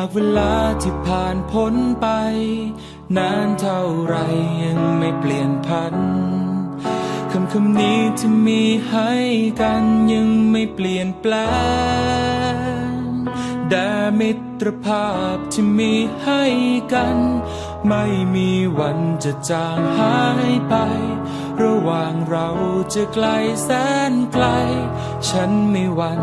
ากเวลาที่ผ่านพ้นไป นานเท่าไรยังไม่เปลี่ยนพันคำคำนี้ที่มีให้กันยังไม่เปลี่ยนแปลงแต่มิตรภาพที่มีให้กัน ไม่มีวันจะจางหายไป ระหว่างเราจะไกลแสนไกล ฉันไม่หวัน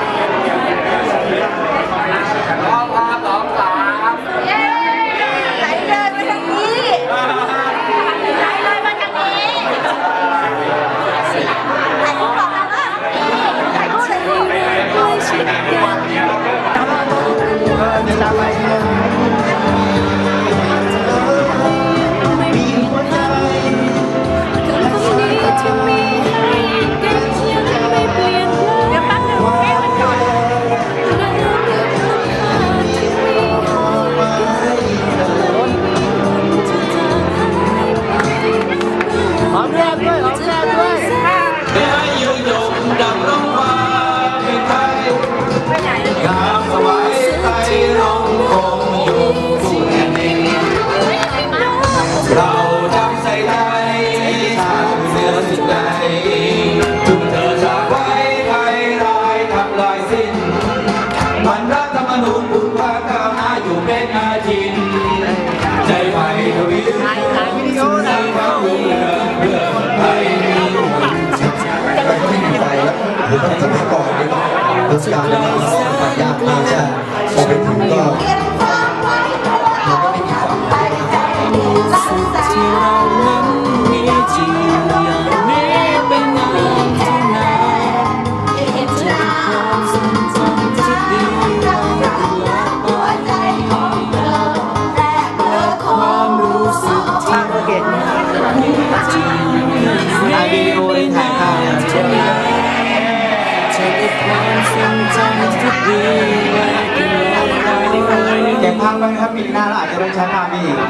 เก็บภาพไว้ครับปีหน้าเราอาจจะได้ใช้ภาพนี้อีกเรา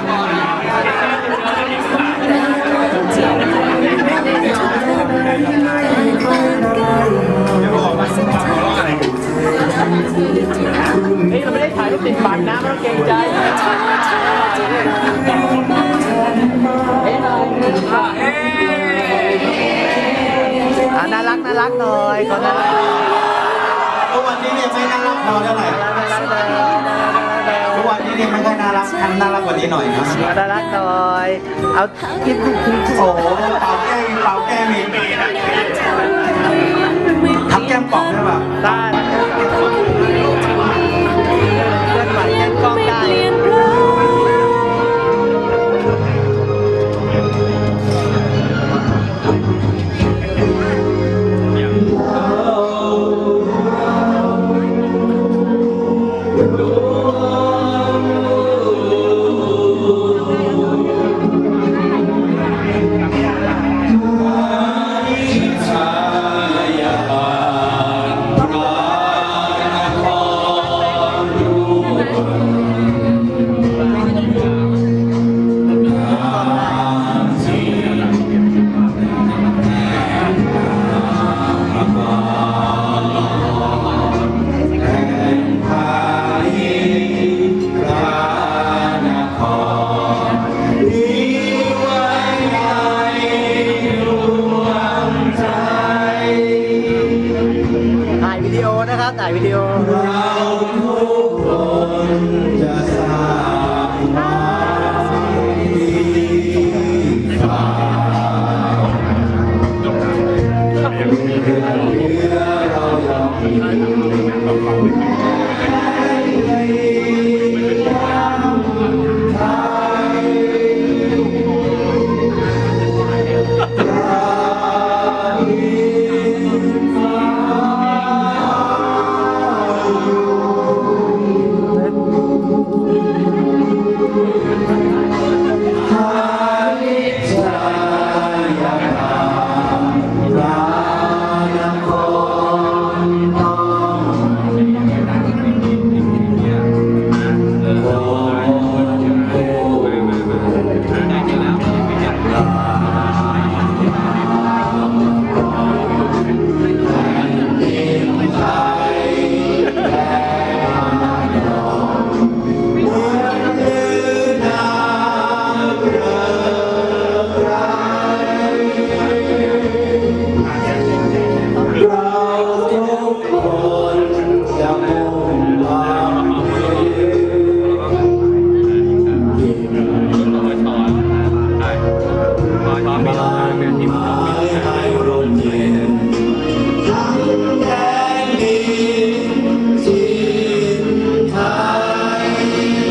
ไม่ได้ถ่ายรูปติดบัตรนะไม่ต้องเกรงใจอะน่ารักน่ารักหน่อยขอน่ารักวันนี้เนี่ยไม่น่ารักพอเท่าไหร่ ทุกวันนี้เนี่ยไม่ค่อยน่ารักทำน่ารักกว่านี้หน่อยนะน่ารักหน่อย เอาคิดทุกทีโอ้โหเป่าแก้มเป่าแก้มอีกทำแก้มป่องได้ป่ะได้ tải video